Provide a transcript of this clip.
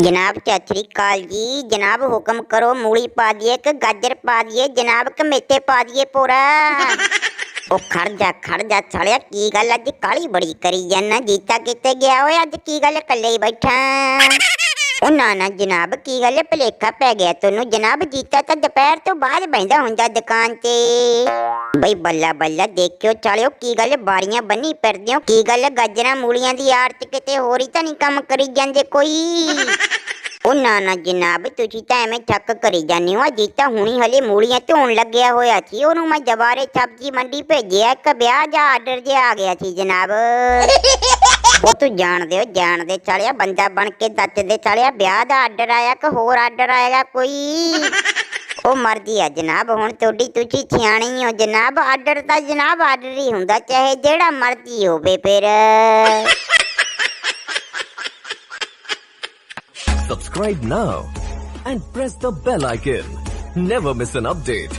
ਜਨਾਬ ਸਤਿ ਸ੍ਰੀ ਅਕਾਲ ਜੀ, ਜਨਾਬ ਹੁਕਮ ਕਰੋ ਮੂਲੀ ਪਾ ਦਈਏ ਕਿ ਗਾਜਰ ਪਾ ਦਈਏ, ਜਨਾਬ ਕਿ ਮੇਥੇ ਪਾ ਦਈਏ ਪੋਰਾ। ਉਹ ਖੜ ਜਾ ਖੜ ਜਾ ਸਾਲਿਆ, ਕੀ ਗੱਲ ਅੱਜ ਕਾਲੀ ਬੜੀ ਕਰੀ ਜਾਂਦਾ ਜੀਤਾ ਕਿੱਥੇ ਗਿਆ ਓਏ, ਅੱਜ ਕੀ ਗੱਲ ਇਕੱਲੇ ਹੀ ਬੈਠਾ। ਉਹ ਨਾ ਨਾ ਜਨਾਬ, ਕੀ ਗੱਲ ਭਲੇਖਾ ਪੈ ਗਿਆ ਤੈਨੂੰ। ਜਨਾਬ, ਜੀਤਾ ਤਾਂ ਦੁਪਹਿਰ ਤੋਂ ਬਾਅਦ ਬੈਂਦਾ ਹੁੰਦਾ ਦੁਕਾਨ ਤੇ। ਬਈ ਬੱਲਾ ਬੱਲਾ, ਦੇਖਿਓ, ਚਾਲਿਓ, ਕੀ ਗੱਲ ਬਾਰੀਆਂ ਬੰਨੀ ਫਿਰਦੇ ਹੋ। ਕੀ ਗੱਲ ਗਾਜਰਾਂ, ਮੂਲੀਆਂ ਦੀ ਆੜਤ ਕਿਤੇ ਹੋਰ ਹੀ ਤਾਂ ਨਹੀਂ ਕੰਮ ਕਰੀ ਜਾਂਦੇ ਕੋਈ? ਉਹ ਨਾ ਨਾ ਜਨਾਬ, ਤੁਸੀਂ ਤਾਂ ਐਵੇਂ ਚੱਕ ਕਰੀ ਜਾਂਦੇ ਹੋ। ਜੀਤਾ ਹੁਣੀ ਹਲੇ ਮੂਲੀਆਂ ਧੋਣ ਲੱਗਿਆ ਹੋਇਆ ਸੀ। ਉਹਨੂੰ ਮੈਂ ਜਵਾਰੇ ਸਬਜ਼ੀ ਮੰਡੀ ਭੇਜਿਆ। ਇੱਕ ਵਿਆਹ ਜਾਂ ਆਰਡਰ ਜਿਹਾ ਆ ਗਿਆ ਸੀ ਜਨਾਬ। ਉਹ ਤੂੰ ਜਾਣਦੇ ਹੋ, ਜਾਣਦੇ ਚਾਲਿਆ, ਬੰਦਾ ਬਣ ਕੇ ਦੱਸਦੇ ਚਾਲਿਆ, ਵਿਆਹ ਦਾ ਆਰਡਰ ਆਇਆ ਕਿ ਹੋਰ ਆਰਡਰ ਆਏਗਾ ਕੋਈ ਉਹ ਮਰਦੀ ਆ ਜਨਾਬ, ਹੁਣ ਤੁਹਾਡੀ ਤੁਸੀਂ ਸਿਆਣੀ ਹੋ ਜਨਾਬ ਆਰਡਰ ਤਾਂ ਜਨਾਬ ਆਰਡਰ ਹੀ ਹੁੰਦਾ, ਚਾਹੇ ਜਿਹੜਾ ਮਰਜ਼ੀ ਹੋਵੇ ਫਿਰ Subscribe now and press the bell icon. Never miss an update.